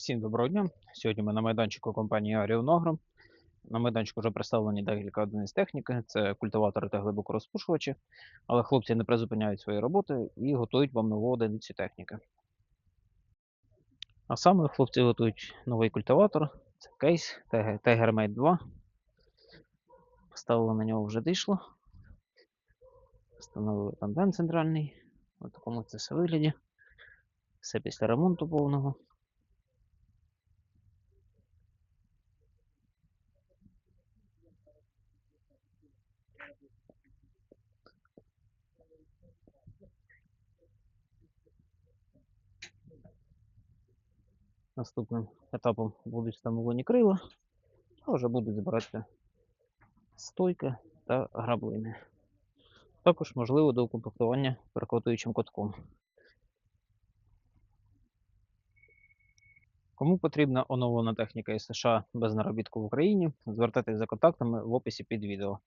Всім доброго дня. Сьогодні ми на майданчику компанії Аріонограм. На майданчику вже представлені декілька одиниць техніки. Це культиватори та глибокорозпушувачі. Але хлопці не призупиняють свої роботи і готують вам нову одиницю техніки. А саме хлопці готують новий культиватор. Це кейс Tigermate 2. Поставили на нього вже дишло. Встановили тандем центральний. У такому це все вигляді. Все після ремонту повного. Наступним етапом будуть встановлені крила, а вже будуть збиратися стойки та граблини. Також можливо до укомплектування перекотуючим котком. Кому потрібна оновлена техніка із США без наробітку в Україні, звертайтесь за контактами в описі під відео.